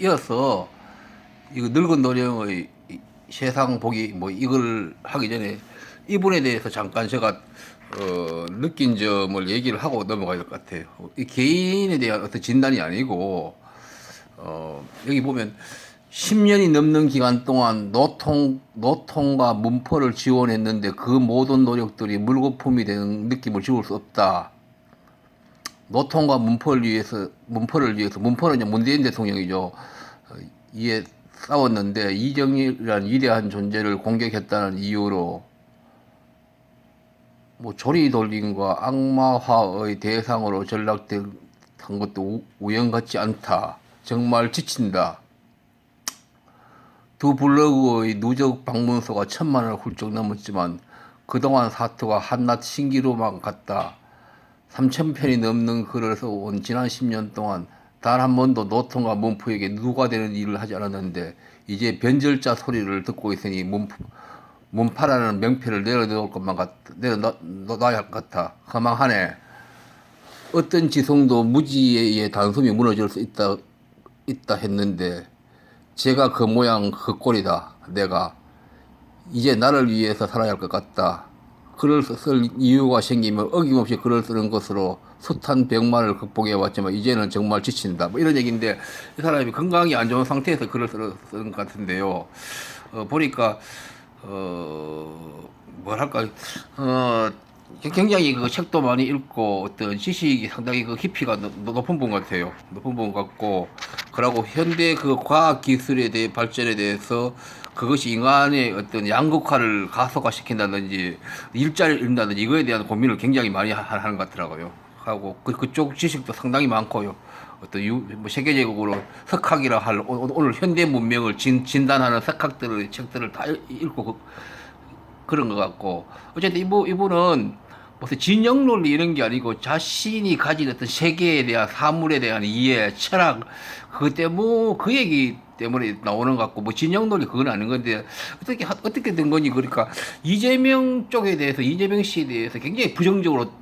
이어서 이거 늙은 노령의 이 세상 보기 뭐 이걸 하기 전에 이분에 대해서 잠깐 제가 어, 느낀 점을 얘기를 하고 넘어가야 될 것 같아요. 이 개인에 대한 어떤 진단이 아니고 어, 여기 보면 10년이 넘는 기간 동안 노통 노통과 문포를 지원했는데 그 모든 노력들이 물거품이 되는 느낌을 지울 수 없다. 노통과 문포를 위해서 문포를 위해서 문포는 이제 문재인 대통령이죠. 어, 이에 싸웠는데 이정일이라는 위대한 존재를 공격했다는 이유로 뭐 조리 돌림과 악마화의 대상으로 전락된 한 것도 우- 우연 같지 않다. 정말 지친다. 두 블로그의 누적 방문수가 천만을 훌쩍 넘었지만 그동안 사투가 한낱 신기루만 같다. 3천 편이 넘는 글을 써온 지난 10년 동안 단 한 번도 노통과 문프에게 누가 되는 일을 하지 않았는데 이제 변절자 소리를 듣고 있으니 문프, 문파라는 명패를 내려놓을 것만 같, 내려놔야 할 것 같아. 허망하네. 어떤 지성도 무지의 단숨이 무너질 수 있다, 있다 했는데 제가 그 모양 그 꼴이다. 내가 이제 나를 위해서 살아야 할 것 같다. 글을 쓸 이유가 생기면 어김없이 글을 쓰는 것으로 숱한 병마를 극복해 왔지만 이제는 정말 지친다. 뭐 이런 얘기인데 이 사람이 건강이 안 좋은 상태에서 글을 쓰- 쓰는 것 같은데요. 어, 보니까 어, 뭐랄까 어, 굉장히 그 책도 많이 읽고 어떤 지식이 상당히 그 깊이가 높- 높은 분 같아요. 높은 분 같고 그러고 현대 그 과학 기술에 대해 발전에 대해서 그것이 인간의 어떤 양극화를 가속화시킨다든지 일자리를 잃는다든지 이거에 대한 고민을 굉장히 많이 하- 하는 것 같더라고요. 하고 그 그쪽 지식도 상당히 많고요. 어떤 유, 뭐 세계적으로 석학이라 할 오- 오늘 현대 문명을 진, 진단하는 석학들의 책들을 다 읽- 읽고 그, 그런 것 같고 어쨌든 이분 이분은 무슨 진영 논리 이런 게 아니고 자신이 가진 어떤 세계에 대한 사물에 대한 이해, 철학 그것 때문에 그 얘기 때문에 나오는 것 같고 뭐 진영 논리 그건 아닌 건데 어떻게 하- 어떻게 된 거니 그러니까 이재명 쪽에 대해서 이재명 씨에 대해서 굉장히 부정적으로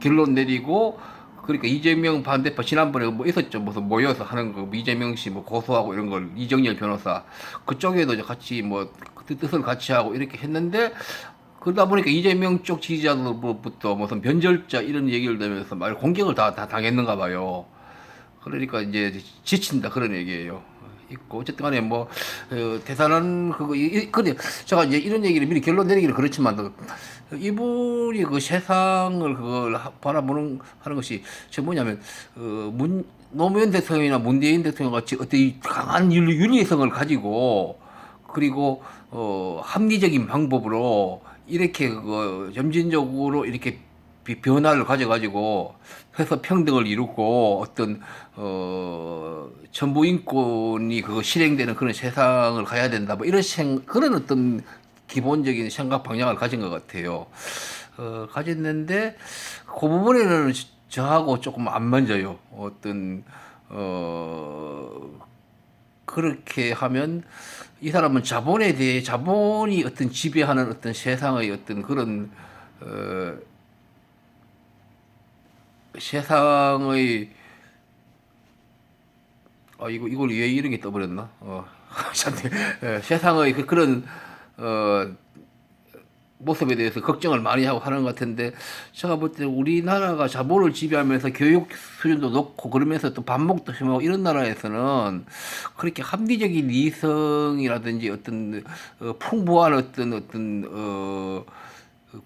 결론 내리고 그러니까 이재명 반대파 지난번에 뭐 있었죠 무슨 모여서 하는 거뭐 이재명 씨 뭐 고소하고 이런 걸 이정열 변호사 그쪽에도 같이 뭐 뜻- 뜻을 같이 하고 이렇게 했는데 그러다 보니까 이재명 쪽 지지자들로부터 무슨 변절자 이런 얘기를 들으면서 말 공격을 다, 다 당했는가 봐요. 그러니까 이제 지친다 그런 얘기예요. 있고 어쨌든 간에 뭐 어, 대단한 그거 이- 이- 근데 제가 이제 이런 얘기를 미리 결론 내리기는 그렇지만 그 이분이 그 세상을 그걸 하- 바라보는 하는 것이 저 뭐냐면 어 문 노무현 대통령이나 문재인 대통령 같이 어떤 이 강한 윤리, 윤리성을 가지고 그리고 어 합리적인 방법으로 이렇게 그 점진적으로 이렇게 비- 변화를 가져가지고 해서 평등을 이루고 어떤 어 전부 인권이 그 실행되는 그런 세상을 가야 된다 뭐 이런 생 그런 어떤 기본적인 생각 방향을 가진 것 같아요. 어 가졌는데 그 부분에는 저- 저하고 조금 안 맞아요. 어떤 어 그렇게 하면 이 사람은 자본에 대해 자본이 어떤 지배하는 어떤 세상의 어떤 그런 어 세상의 아 이거 이걸 왜 이런 게 떠버렸나? 어 참, 예, 세상의 그 그런 어 모습에 대해서 걱정을 많이 하고 하는 것 같은데 제가 볼 때 우리나라가 자본을 지배하면서 교육 수준도 높고 그러면서 또 반목도 심하고 이런 나라에서는 그렇게 합리적인 이성이라든지 어떤 어, 풍부한 어떤 어떤 어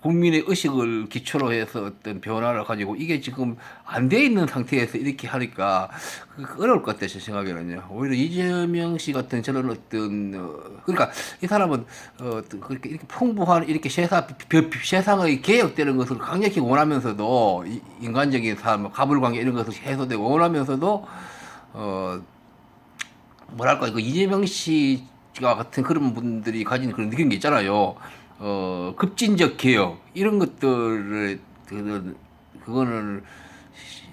국민의 의식을 기초로 해서 어떤 변화를 가지고 이게 지금 안 돼 있는 상태에서 이렇게 하니까 그 어려울 것 같아요 제 생각에는요 오히려 이재명 씨 같은 저런 어떤 어, 그러니까 이 사람은 어, 그렇게 이렇게 풍부한 이렇게 세상 벼- 세상의 개혁되는 것을 강력히 원하면서도 이- 인간적인 삶 가불관계 이런 것을 해소되고 원하면서도 어 뭐랄까 그 이재명 씨가 같은 그런 분들이 가진 그런 느낌 게 있잖아요. 어 급진적 개혁 이런 것들을 그거는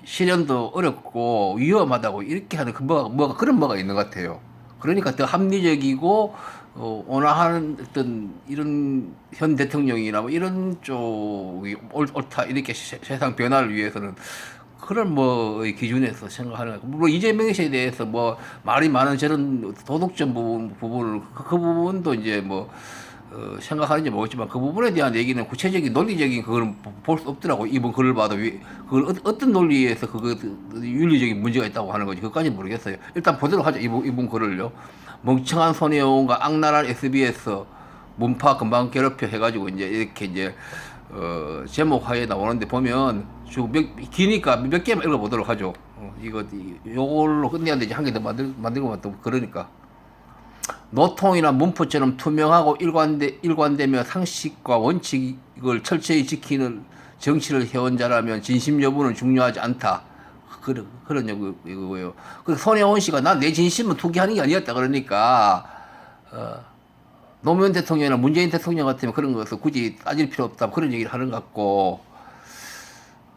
실현도 어렵고 위험하다고 이렇게 하는 그 뭐가 뭐가 그런 뭐가 있는 것 같아요. 그러니까 더 합리적이고 어, 원하는 어떤 이런 현 대통령이나 뭐 이런 쪽이 옳, 옳다 이렇게 세- 세상 변화를 위해서는 그런 뭐 기준에서 생각하는 거. 물론 이재명 씨에 대해서 뭐 말이 많은 저런 도덕적 부분 부분을 그, 그 부분도 이제 뭐 어, 생각하는지 모르겠지만 그 부분에 대한 얘기는 구체적인 논리적인 그걸 볼수 없더라고 이번 글을 봐도 위- 그걸 어- 어떤 논리에서 그거 윤리적인 문제가 있다고 하는 건지 그까지 모르겠어요. 일단 보도록 하죠 이분 이분 글을요. 멍청한 손혜원과 악랄한 SBS 문파 금방 괴롭혀 해가지고 이제 이렇게 이제 어, 제목 하에 나오는데 보면 쭉 몇, 기니까 몇 개만 읽어보도록 하죠. 어, 이거 이- 요걸로 끝내야 되지 한 개 더 만들 만들고 또 그러니까. 노통이나 문포처럼 투명하고 일관되, 일관되며 상식과 원칙을 철저히 지키는 정치를 해온 자라면 진심 여부는 중요하지 않다. 그런, 그런 거- 이거고요. 그 손혜원 씨가 난 내 진심은 투기하는 게 아니었다. 그러니까, 어, 노무현 대통령이나 문재인 대통령 같으면 그런 것을 굳이 따질 필요 없다. 그런 얘기를 하는 것 같고,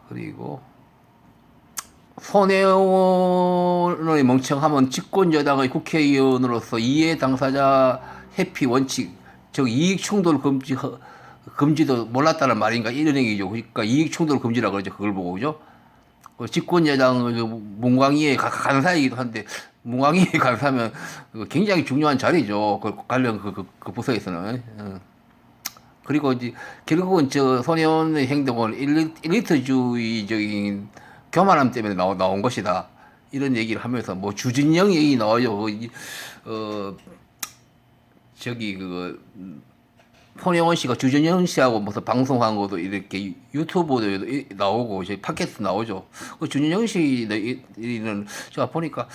그리고, 손혜원의 멍청함은 집권 여당의 국회의원으로서 이해 당사자 회피 원칙, 즉 이익 충돌 금지 금지도 몰랐다는 말인가 이런 얘기죠. 그러니까 이익 충돌 금지라 그러죠. 그걸 보고 그죠? 그 집권 여당의 그 문광희의 가- 간사이기도 한데 문광희의 간사면 그 굉장히 중요한 자리죠. 그 관련 그, 그, 그 부서에서는. 어. 그리고 이제 결국은 저 손혜원의 행동은 일리, 일리트주의적인 교만함 때문에 나오, 나온 것이다. 이런 얘기를 하면서 뭐 주진영 얘기 나와요. 그 이- 어 저기 그 음, 손혜원 씨가 주진영 씨하고 무슨 방송한 것도 이렇게 유튜브도 이- 나오고 이제 팟캐스트 나오죠. 그 주진영 씨는 제가 보니까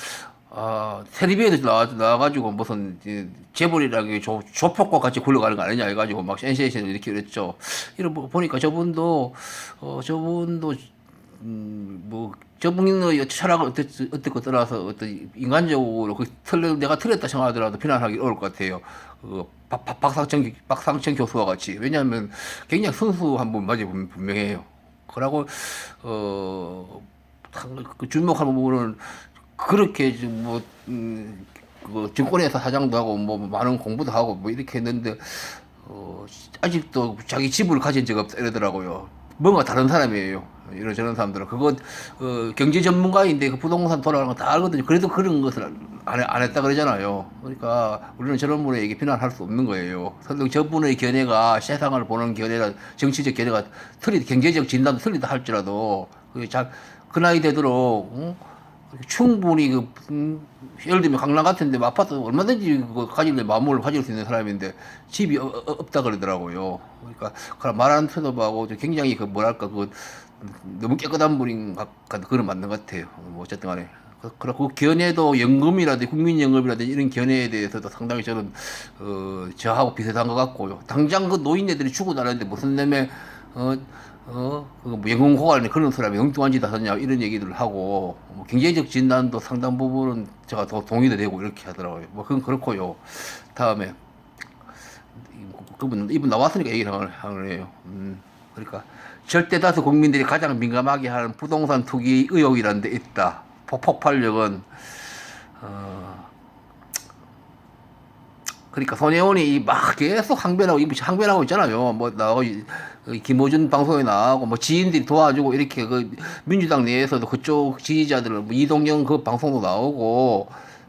아 텔레비에도 나와 나와가지고 무슨 조 조폭과 같이 굴러가는 거 아니냐 해가지고 막 센세이션 이렇게 그랬죠. 이런 거 보니까 저분도 어 저분도 음뭐 저분의 철학을 어땠 어땠고 떠나서 어떤 인간적으로 그 틀려 내가 틀렸다 생각하더라도 비난하기 어려울 것 같아요. 그 박, 박, 박상천 박상천 교수와 같이 왜냐하면 굉장히 순수한 분 분- 분명해요. 그러고 어그 주목할 부분은 그렇게 뭐 음, 그 증권회사 사장도 하고 뭐 많은 공부도 하고 뭐 이렇게 했는데 어, 아직도 자기 집을 가진 적 없다 이러더라고요. 뭔가 다른 사람이에요. 이런 저런 사람들은 그건 어, 경제 전문가인데 그 부동산 돌아가는 거 다 알거든요. 그래도 그런 것을 안, 해- 안 했다 그러잖아요. 그러니까 우리는 저런 분에게 비난할 수 없는 거예요. 설령 저분의 견해가 세상을 보는 견해가 정치적 견해가 틀리 경제적 진단도 틀리다 할지라도 그, 자, 그 나이 되도록 응? 충분히 그 음, 예를 들면 강남 같은데 뭐 아파트 얼마든지 그거 가질 마음을 가질 수 있는 사람인데 집이 어- 어- 없다 그러더라고요. 그러니까 그런 말하는 태도하고 굉장히 그 뭐랄까 그 너무 깨끗한 분인 것 같은 그런 맞는 것 같아요. 뭐 어쨌든 간에 그- 그렇고 그 견해도 연금이라든지 국민연금이라든지 이런 견해에 대해서도 상당히 저는 어 저하고 비슷한 것 같고요. 당장 그 노인네들이 죽고 나는데 무슨 놈의 어, 어, 그뭐 영웅호갈에 그런 사람이 엉뚱한 짓 하셨냐 이런 얘기들을 하고 뭐 경제적 진단도 상당 부분은 제가 더 동의도 되고 이렇게 하더라고요. 뭐 그건 그렇고요. 다음에 그분 이분 나왔으니까 얘기를 하네요. 음, 그러니까 절대 다수 국민들이 가장 민감하게 하는 부동산 투기 의혹이라는 데 있다. 폭- 폭발력은 어, 그러니까 손혜원이 막 계속 항변하고 이 항변하고 있잖아요. 뭐이 김호준 방송에 나가고 뭐 지인들이 도와주고 이렇게 그 민주당 내에서도 그쪽 지지자들 뭐 이동영 그 방송도 나오고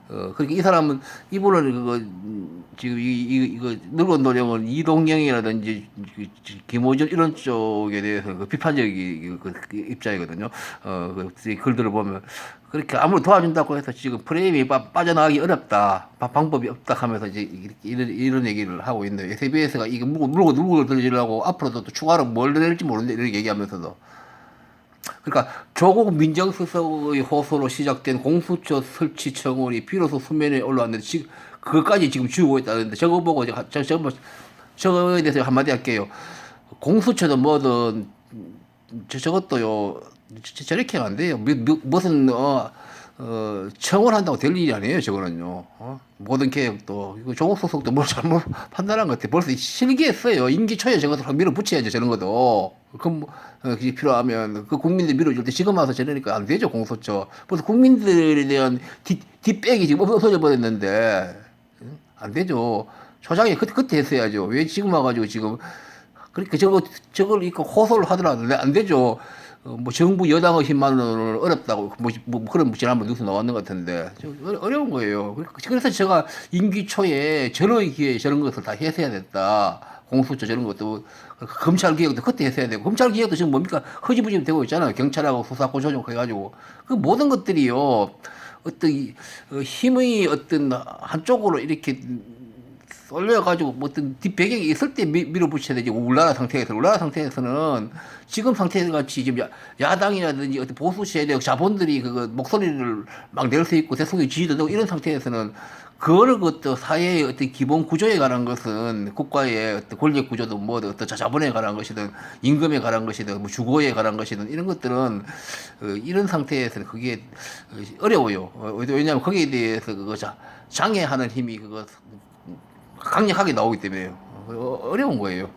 어 그러니까 이 사람은 이분은 그거 음, 지금 이, 이 이거 늙은 노령은 이동영이라든지 그 김호준 이런 쪽에 대해서 그 비판적인 그, 그 입장이거든요. 어 그 글들을 보면 그렇게 아무리 도와준다고 해서 지금 프레임이 빠, 빠져나가기 어렵다. 바- 방법이 없다 하면서 이제 이렇게 이런, 이런 얘기를 하고 있는데 SBS가 이게 물고 물고 누구를 들으려고 앞으로도 또 추가로 뭘 낼지 모르는데 이렇게 얘기하면서도 그러니까 조국 민정수석의 호소로 시작된 공수처 설치 청원이 비로소 수면에 올라왔는데 지금 그것까지 지금 지우고 있다는데 저거 보고 제가 저, 저, 뭐, 저거에 대해서 한마디 할게요. 공수처도 뭐든 저, 저것도요 저, 저렇게 안 돼요. 뭐, 뭐, 무슨 어, 어, 청원한다고 될 일이 아니에요. 저거는요. 어? 모든 계획도 이거 조국 소속도 뭘 잘못 판단한 것 같아. 벌써 실기했어요. 임기 초에 저것을 확 밀어붙여야죠. 저런 것도. 그럼 뭐, 어, 필요하면 그 국민들 밀어줄 때 지금 와서 저러니까 안 되죠. 공소처. 벌써 국민들에 대한 뒷, 뒷백이 지금 없어져 버렸는데 응? 안 되죠. 초장에 그때 그때 했어야죠. 왜 지금 와가지고 지금 그러니까 저거 저걸 이거 호소를 하더라도 안 되죠. 어, 뭐 정부 여당의 힘만으로는 어렵다고 뭐, 뭐 그런 지난번 뉴스 나왔는 것 같은데 어려운 거예요. 그래서 제가 임기 초에 저의 기회에 저런 것을 다 했어야 됐다. 공수처 저런 것도 검찰 개혁도 그때 했어야 되고 검찰 개혁도 지금 뭡니까 허지부지 되고 있잖아요. 경찰하고 수사권 조정해가지고 그 모든 것들이요 어떤 이, 어, 힘의 어떤 한쪽으로 이렇게 쏠려가지고 뭐 어떤 뒷배경이 있을 때 미- 밀어붙여야 되지 우리나라 상태에서 우리나라 상태에서는 지금 상태 같이 지금 야, 야당이라든지 어떤 보수 세력 자본들이 그 목소리를 막 낼 수 있고 대통령 지지도 되고 이런 상태에서는 그거를 그또 사회의 어떤 기본 구조에 관한 것은 국가의 어떤 권력 구조도 뭐 어떤 자본에 관한 것이든 임금에 관한 것이든 뭐 주거에 관한 것이든 이런 것들은 어, 이런 상태에서는 그게 어, 어려워요. 어, 왜냐하면 거기에 대해서 그거 자, 장애하는 힘이 그거 강력하게 나오기 때문에 어, 어려운 거예요.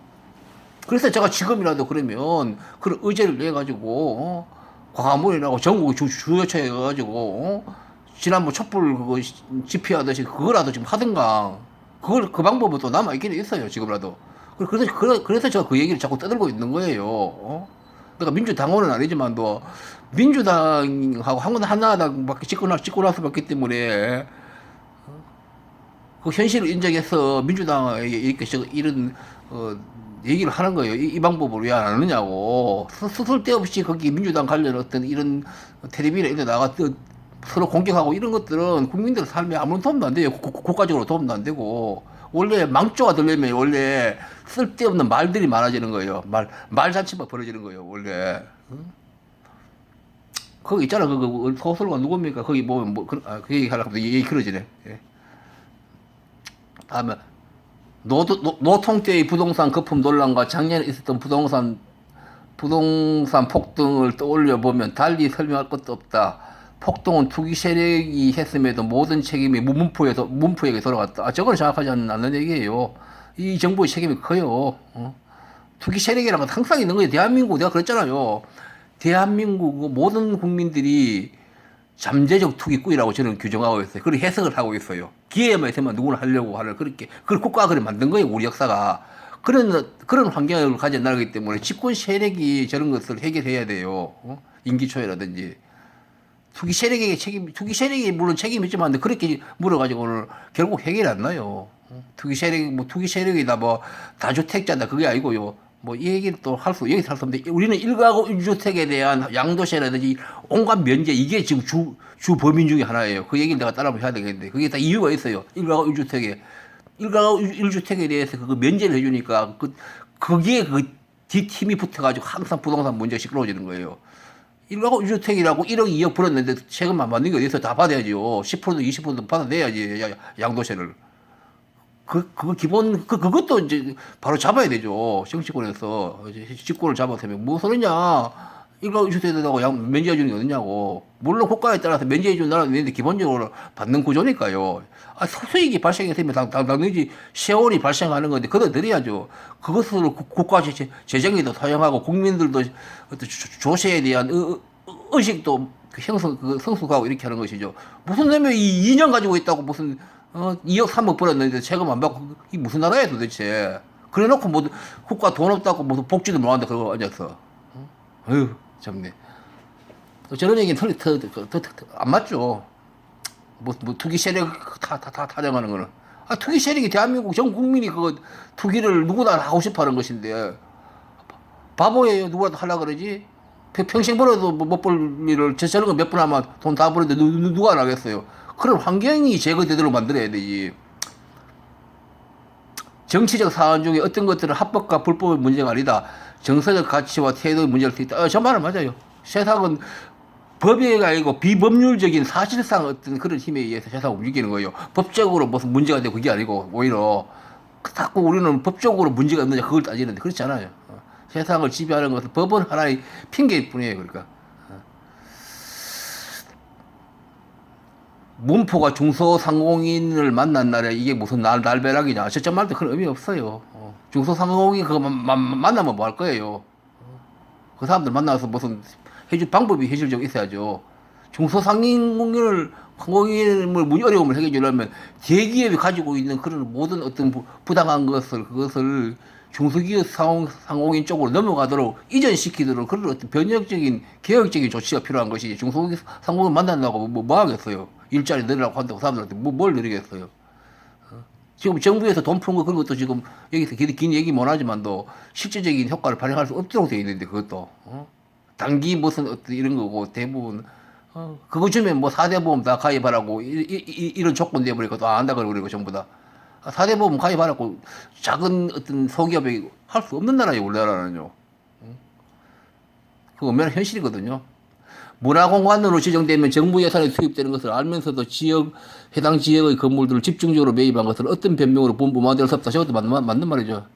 그래서 제가 지금이라도 그러면 그런 의제를 내 가지고 어? 과물이라고 전국 주, 주요처에 가지고 어? 지난번 촛불 그거 시- 집회하듯이 그거라도 지금 하든가 그걸 그 방법은 또 남아 있긴 있어요 지금이라도. 그래- 그래서 그래- 그래서 제가 그 얘기를 자꾸 떠들고 있는 거예요. 어? 내가 민주당원은 아니지만도 민주당하고 한국 하나당밖에 찍고 나 찍고 나서 봤기 때문에 그 현실을 인정해서 민주당에게 이렇게 저 이런 어 얘기를 하는 거예요. 이, 이 방법을 왜 안 하느냐고. 스- 쓸데없이 거기 민주당 관련 어떤 이런 텔레비전에 이런 데 나가 또 서로 공격하고 이런 것들은 국민들 삶에 아무런 도움도 안 돼요. 국- 국가적으로 도움도 안 되고. 원래 망조가 들려면 원래 쓸데없는 말들이 많아지는 거예요. 말, 말 자체만 벌어지는 거예요. 원래. 응? 거기 있잖아. 그, 그 소설가 누굽니까? 거기 보면 뭐, 그, 아, 그 얘기 하려고 하면 얘기 길어지네. 예. 다음에 노, 노, 노통 때의 부동산 거품 논란과 작년에 있었던 부동산 부동산 폭등을 떠올려 보면 달리 설명할 것도 없다. 폭동은 투기 세력이 했음에도 모든 책임이 문포에서 문포에게 돌아갔다. 아, 저건 정확하지 않는, 얘기예요. 이 정부의 책임이 커요. 어? 투기 세력이라는 건 항상 있는 거예요. 대한민국 내가 그랬잖아요. 대한민국 모든 국민들이 잠재적 투기꾼이라고 저는 규정하고 있어요. 그런 해석을 하고 있어요. 기회만 있으면 누구나 하려고 하는 그렇게 그걸 국가가 그래 만든 거예요. 우리 역사가 그런 그런 환경을 가진 나라이기 때문에 집권 세력이 저런 것을 해결해야 돼요. 어? 임기 초에라든지 투기 세력에게 책임 투기 세력이 물론 책임이 있지만 그렇게 물어가지고는 결국 해결이 안 나요. 어? 투기 세력 뭐 투기 세력이다 뭐 다주택자다 그게 아니고요. 뭐 이 얘기를 또할 수 여기서 할 수 없는데 우리는 일가구 일주택에 대한 양도세라든지 온갖 면제 이게 지금 주, 주 범인 중에 하나예요. 그 얘기를 내가 따라하면 해야 되겠는데 그게 다 이유가 있어요. 일가구 일주택에 일가구 일- 일주택에 대해서 그거 면제를 해주니까 그 거기에 그 뒷힘이 붙어가지고 항상 부동산 문제가 시끄러워지는 거예요. 일가구 일주택이라고 1억 2억 벌었는데 세금만 받는 게 어디서 다 받아야죠. 10%도 20%도 받아내야지 야- 양도세를. 그, 그거 기본, 그, 그것도 이제 바로 잡아야 되죠. 정치권에서. 직권을 잡아서면. 뭐 소리냐. 일가 이슈되다고 양, 면제해 주는 게 어딨냐고. 물론 국가에 따라서 면제해 주는 나라도 있는데 기본적으로 받는 구조니까요. 아, 소수익이 발생했으면 당, 당, 당연히 세월이 발생하는 건데, 그거 드려야죠. 그것을 국- 국가 재- 재정에도 사용하고 국민들도 어떤 조- 조세에 대한 의, 의- 의식도 그 형성, 그 성숙하고 이렇게 하는 것이죠. 무슨 놈이 이 2년 가지고 있다고 무슨 어, 2억 3억 벌었는데 세금 안 받고 이게 무슨 나라야 도대체. 그래 놓고 뭐 국가 돈 없다고 무슨 복지도 못 한다 그러고 앉았어. 어? 어휴 참네. 저런 얘기는 터, 안 맞죠. 뭐, 뭐 투기 세력 다, 다, 다 타령하는 거는. 아, 투기 세력이 대한민국 전 국민이 그거 투기를 누구나 하고 싶어 하는 것인데 바보예요. 누구라도 하려 그러지. 평- 평생 벌어도 뭐못벌 일을 저 저런 거 몇 번 하면 돈 다 벌었는데 누, 누, 누가 안 하겠어요. 그런 환경이 제거되도록 만들어야 되지. 정치적 사안 중에 어떤 것들은 합법과 불법의 문제가 아니다. 정서적 가치와 태도의 문제일 수 있다. 어, 저 말은 맞아요. 세상은 법이 아니고 비법률적인 사실상 어떤 그런 힘에 의해서 세상을 움직이는 거예요. 법적으로 무슨 문제가 되고 그게 아니고 오히려 자꾸 우리는 법적으로 문제가 없느냐 그걸 따지는데 그렇지 않아요. 어. 세상을 지배하는 것은 법은 하나의 핑계일 뿐이에요. 그러니까. 어. 문포가 중소상공인을 만난 날에 이게 무슨 날, 날벼락이냐. 진짜 말도 그런 의미 없어요. 어. 중소상공인 그거 만- 만- 만나면 뭐 할 거예요. 어. 그 사람들 만나서 무슨 해줄 방법이 현실적으로 있어야죠. 중소상공인을 상공인을 문이 어려움을 해결하려면 대기업이 가지고 있는 그런 모든 어떤 부, 부당한 것을 그것을 중소기업 상공, 상공인 쪽으로 넘어가도록 이전시키도록 그런 어떤 변혁적인 개혁적인 조치가 필요한 것이 중소기업 상공을 만난다고 뭐, 뭐 하겠어요. 일자리 늘리라고 한다고 사람들한테 뭐, 뭘 늘리겠어요. 어? 지금 정부에서 돈 푸는 거 그런 것도 지금 여기서 긴, 긴 얘기 못 하지만도 실질적인 효과를 발휘할 수 없도록 돼 있는데 그것도 어? 단기 무슨 어떤 이런 거고 대부분 어, 그거 주면 뭐 4대 보험 다 가입하라고 이, 이, 이, 이런 조건 내버리고 또 안 한다 그러고 전부 다. 4대 보험 가입하라고 작은 어떤 소기업이 할 수 없는 우리나라는요. 응? 그거 엄연한 현실이거든요. 문화공간으로 지정되면 정부 예산이 투입되는 것을 알면서도 지역, 해당 지역의 건물들을 집중적으로 매입한 것을 어떤 변명으로 무마될 수 없다. 저것도 맞는, 맞는 말이죠.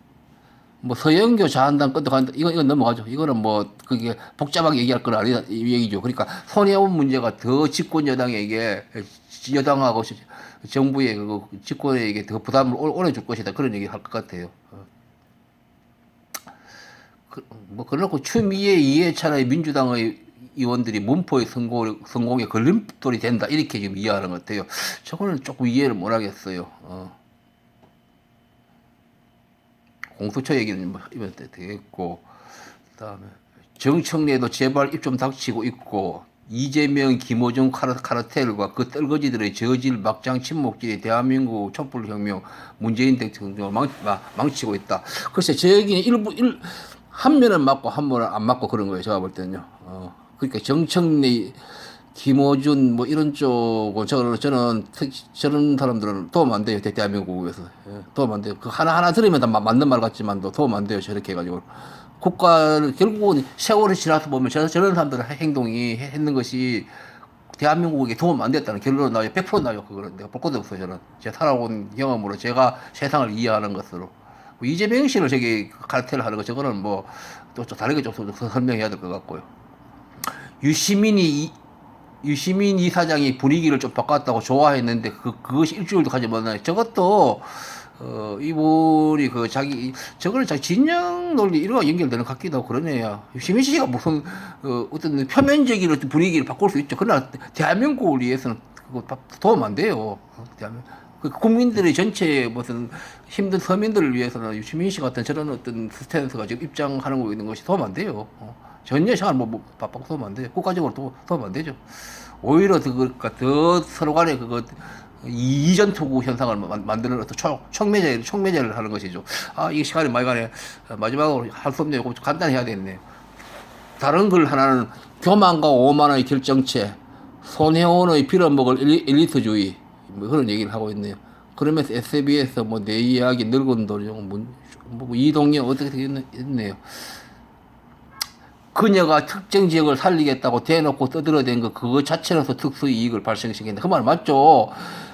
뭐 서영교 자한당 끄떡 한다 이거 이건 넘어가죠. 이거는 뭐 그게 복잡하게 얘기할 건 아니다 이 얘기죠. 그러니까 손해원 문제가 더 집권 여당에게 여당하고 정부의 그 집권에게 더 부담을 오- 오래 줄 것이다 그런 얘기 할 것 같아요. 어. 그, 뭐 그래놓고 추미애 이해찬의 민주당의 의원들이 문포의 성공, 성공에 걸림돌이 된다 이렇게 지금 이해하는 것 같아요. 저거는 조금 이해를 못 하겠어요. 어. 공수처 얘기는 뭐 이번 때 되겠고 그다음에 정청래도 제발 입 좀 닥치고 있고 이재명, 김호중 카르, 카르텔과 그 떨거지들의 저질 막장 침묵질이 대한민국 촛불혁명 문재인 대통령을 망, 마- 망치고 있다. 글쎄 제 얘기는 일부 일, 한 면은 맞고 한 면은 안 맞고 그런 거예요. 제가 볼 때는요. 어, 그러니까 정청래 김호준 뭐 이런 쪽은 저는 저는 특- 저런 사람들은 도움 안 돼요 대- 대한민국에서 예, 도움 안 돼요 그 하나 하나 들으면 다 마- 맞는 말 같지만도 도움 안 돼요 저렇게 해가지고 국가를 결국은 세월이 지나서 보면 저, 저런 사람들의 행동이 했는 것이 대한민국에게 도움 안 됐다는 결론은 나요. 100% 나요. 그거는. 내가 볼 것도 없어요 저는. 제가 살아온 경험으로 제가 세상을 이해하는 것으로. 뭐 이재명 씨를 저기 카르텔 하는 거 저거는 뭐또 다르게 좀 설명해야 될 것 같고요. 유시민이 이, 유시민 이사장이 분위기를 좀 바꿨다고 좋아했는데 그 그것이 일주일도 가지 못하네. 저것도 어 이분이 그 자기 저거는 자기 진영 논리 이런 거 연결되는 것 같기도 하고 그러네요. 유시민 씨가 무슨 어 어떤 표면적인 어떤 분위기를 바꿀 수 있죠. 그러나 대한민국을 위해서는 그거 바- 도움 안 돼요. 어, 대한민국. 그 국민들의 전체 무슨 힘든 서민들을 위해서는 유시민 씨 같은 저런 어떤 스탠스가 지금 입장하는 거 있는 것이 도움 안 돼요. 어. 전혀 생활 뭐, 뭐 바빠고 도움 안 돼요. 국가적으로 도, 도움 안 되죠. 오히려 더, 그러니까 더 서로 간에 그거 이전 투구 현상을 만- 만드는 어떤 촉, 촉매제, 촉매제를 하는 것이죠. 아, 이게 시간이 많이 가네. 어, 마지막으로 할 수 없네요. 좀 간단히 해야 되겠네. 다른 글 하나는 교만과 오만의 결정체, 손혜원의 빌어먹을 엘리- 엘리트주의 뭐 그런 얘기를 하고 있네요. 그러면서 SBS에서 뭐 내 이야기 늙은 도령 뭐, 뭐 이동영 어떻게 되겠네요. 그녀가 특정 지역을 살리겠다고 대놓고 떠들어댄 거 그거 자체로서 특수 이익을 발생시킨다. 그 말 맞죠?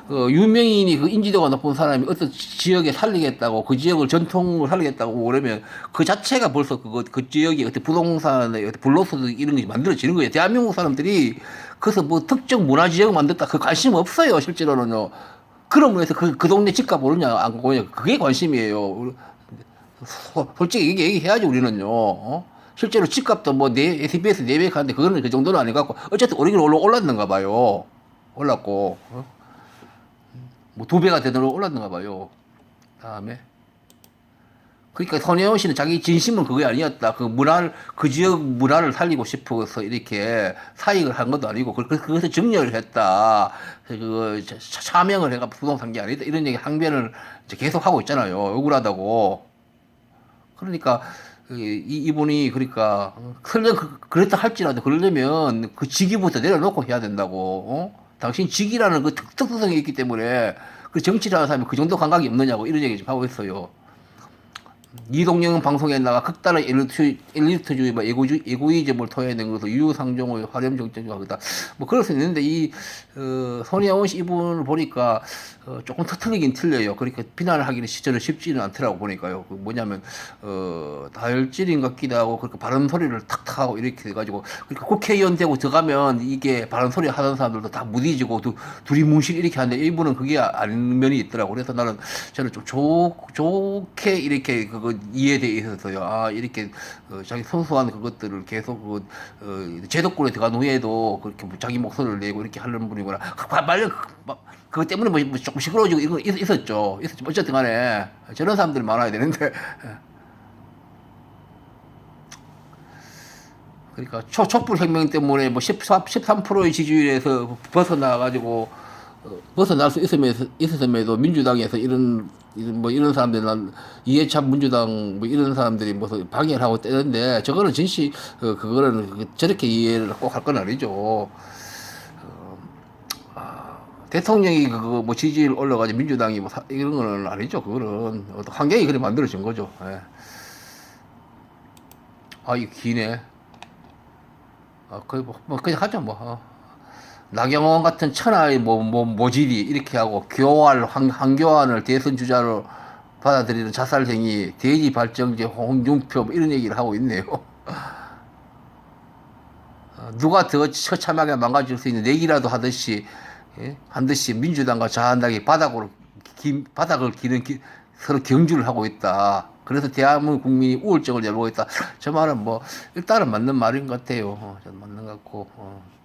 어, 유명인이 그 인지도가 높은 사람이 어떤 지역에 살리겠다고 그 지역을 전통을 살리겠다고 그러면 그 자체가 벌써 그거 그 지역이 어떤 부동산의 어떤 불로소득 이런 것이 만들어지는 거예요. 대한민국 사람들이 그래서 뭐 특정 문화 지역 만들었다 그 관심 없어요 실제로는요. 그러면 해서 그, 그 동네 집값 오르냐 안 오르냐 그게 관심이에요. 소- 솔직히 얘기, 얘기해야지 우리는요. 어? 실제로 집값도 뭐 네, SBS 네배 가는데 그거는 그 정도는 아니갖고 어쨌든 오르긴 올라 올랐는가 봐요. 올랐고 어? 뭐 두 배가 되도록 올랐는가 봐요. 다음에 그러니까 손혜원 씨는 자기 진심은 그게 아니었다. 그 문화를 그 지역 문화를 살리고 싶어서 이렇게 사익을 한 것도 아니고 그- 그- 그것을 정렬을 했다. 그 차- 차명을 해가 부동산 게 아니다. 이런 얘기 항변을 계속 하고 있잖아요. 억울하다고. 그러니까 이, 이- 이분이 그러니까 설령 그, 그랬다 할지라도 그러려면 그 직위부터 내려놓고 해야 된다고. 어? 당신 직위라는 그 특, 특수성이 있기 때문에 그 정치라는 사람이 그 정도 감각이 없느냐고 이런 얘기 좀 하고 있어요. 이동영 방송에 나가 극단의 엘리트, 엘리트주의, 뭐 에고주, 에고이즘을 토해낸 것을 유상종의 화렴 정책과 그다. 뭐 그럴 수 있는데 이 어, 손혜원 씨 이분을 보니까 어, 조금 터틀리긴 틀려요. 그러니까 비난을 하기는 시절은 쉽지는 않더라고 보니까요. 그 뭐냐면 어, 다혈질인 것 같기도 하고 그렇게 바른 소리를 탁탁 하고 이렇게 해가지고 그러니까 국회의원 되고 들어가면 이게 바른 소리 하던 사람들도 다 무디지고 두, 두리뭉실 이렇게 하는데 이분은 그게 아닌 면이 있더라고. 그래서 나는 저는 좀 좋, 좋게 이렇게 그거 그 이에 대해서요. 아 이렇게 어, 자기 선수한 그것들을 계속 그 어, 제도권에 들어간 후에도 그렇게 뭐 자기 목소리를 내고 이렇게 하는 분이구나. 그, 그, 말려 그, 그것 때문에 뭐, 뭐 조금 시끄러워지고 이거 있었죠. 있었죠. 어쨌든 간에 저런 사람들 많아야 되는데. 그러니까 초, 촛불 혁명 때문에 뭐 13%의 지지율에서 벗어나가지고 벗어날 수 있음에도, 있었음에도 민주당에서 이런 뭐 이런 사람들 난 이해찬 민주당 뭐 이런 사람들이 무슨 방해를 하고 떼는데 저거는 진실 어, 그거는 그- 저렇게 이해를 꼭 할 건 아니죠. 어, 아, 대통령이 그거 뭐 지지율 올라가지고 민주당이 뭐 사, 이런 거는 아니죠. 그거는 환경이 그래 만들어진 거죠. 예. 아, 이거 기네. 아, 거의 뭐, 뭐 그냥 하죠 뭐. 어. 나경원 같은 천하의 뭐, 뭐 모질이 이렇게 하고 교활 황, 한교안을 대선 주자로 받아들이는 자살행위, 대지 발정제, 홍준표 뭐 이런 얘기를 하고 있네요. 어, 누가 더 처참하게 망가질 수 있는 내기라도 하듯이 예? 한 듯이 민주당과 자한당이 바닥으로 기, 바닥을 기는 기- 서로 경주를 하고 있다. 그래서 대한민국 국민이 우울증을 열고 있다. 저 말은 뭐 일단은 맞는 말인 것 같아요. 어, 맞는 것 같고. 어.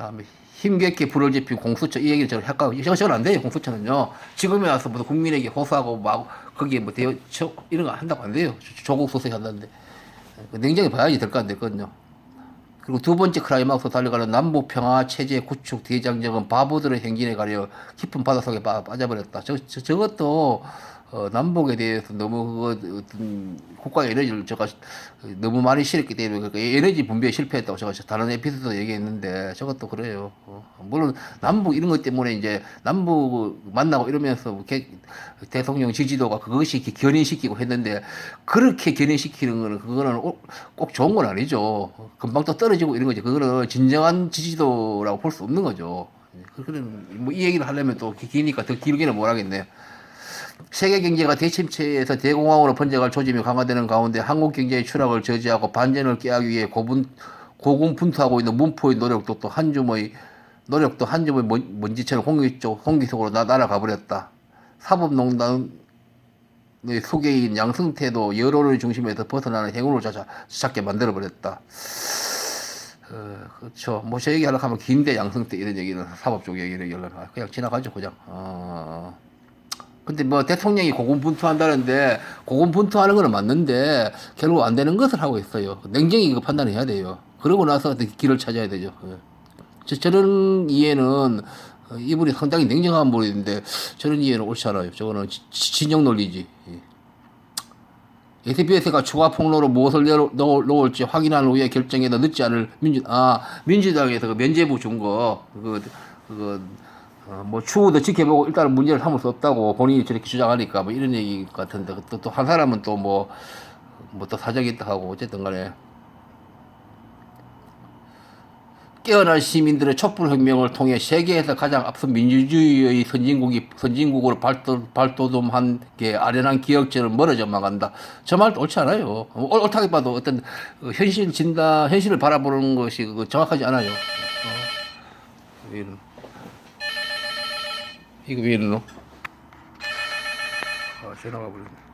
다음에 힘겹게 불을 지핀 공수처 이 얘기를 저는 헷갈려. 이거 저는 안 돼요. 공수처는요. 지금에 와서 무슨 국민에게 호소하고 막 거기에 뭐 대여 저, 이런 거 한다고 안 돼요. 조- 조국 소속이 한다는데 그 냉정히 봐야지 될 거안 됐거든요. 그리고 두 번째 클라이막스 달려가는 남북 평화 체제 구축 대장정은 바보들의 행진에 가려 깊은 바다 속에 빠, 빠져버렸다. 저, 저 저것도 어, 남북에 대해서 너무 그거 어떤 국가의 에너지를 제가 너무 많이 실었기 때문에 그 에너지 분배에 실패했다고 제가 다른 에피소드 얘기했는데 저것도 그래요. 어, 물론 남북 이런 것 때문에 이제 남북 만나고 이러면서 뭐 개- 대통령 지지도가 그것이 견인시키고 했는데 그렇게 견인시키는 거는 그거는 꼭- 꼭 좋은 건 아니죠. 금방 또 떨어지고 이런 거죠. 그거는 진정한 지지도라고 볼 수 없는 거죠. 그런 뭐이 얘기를 하려면 또 기- 기니까 더 길게는 못 하겠네요. 세계 경제가 대침체에서 대공황으로 번져갈 조짐이 강화되는 가운데 한국 경제의 추락을 저지하고 반전을 깨하기 위해 고분, 고군분투하고 있는 문포의 노력도 또 한 줌의 노력도 한 먼- 먼지처럼 공기 쪽 공기 속으로 나, 날아가 버렸다. 사법농단의 소개인 양승태도 여론의 중심에서 벗어나는 행운을 찾아 찾게 만들어 버렸다. 어, 그렇죠. 뭐저 얘기하려고 하면 긴데 양승태 이런 얘기는 사법 쪽 얘기를 열려 그냥 지나가죠 그냥. 어. 근데 뭐 대통령이 고군분투한다는데 고군분투하는 거는 맞는데 결국 안 되는 것을 하고 있어요. 냉정히 그 판단을 해야 돼요. 그러고 나서 길을 찾아야 되죠. 예. 저, 저런 이해는 어, 이분이 상당히 냉정한 분인데 저런 이해는 옳지 않아요. 저거는 진영 논리지. 예. SBS가 추가 폭로로 무엇을 넣을지 확인한 후에 결정해도 늦지 않을 민주 아 민주당에서 그 면제부 준 거 그거 그거 어, 뭐 추후도 지켜보고 일단은 문제를 삼을 수 없다고 본인이 저렇게 주장하니까 뭐 이런 얘기 같은데 또 또 한 사람은 또 뭐 뭐 또 사정이 있다 하고 어쨌든 간에 깨어난 시민들의 촛불혁명을 통해 세계에서 가장 앞선 민주주의의 선진국이 선진국으로 발도, 발돋움한 게 아련한 기억처럼 멀어져만 간다. 저 말도 옳지 않아요. 어, 옳- 옳다고 봐도 어떤 어, 현실 진다, 현실을 바라보는 것이 그 정확하지 않아요. 어. 왜 이러노? 이거 왜 이러노? 아, 전화가 버렸네.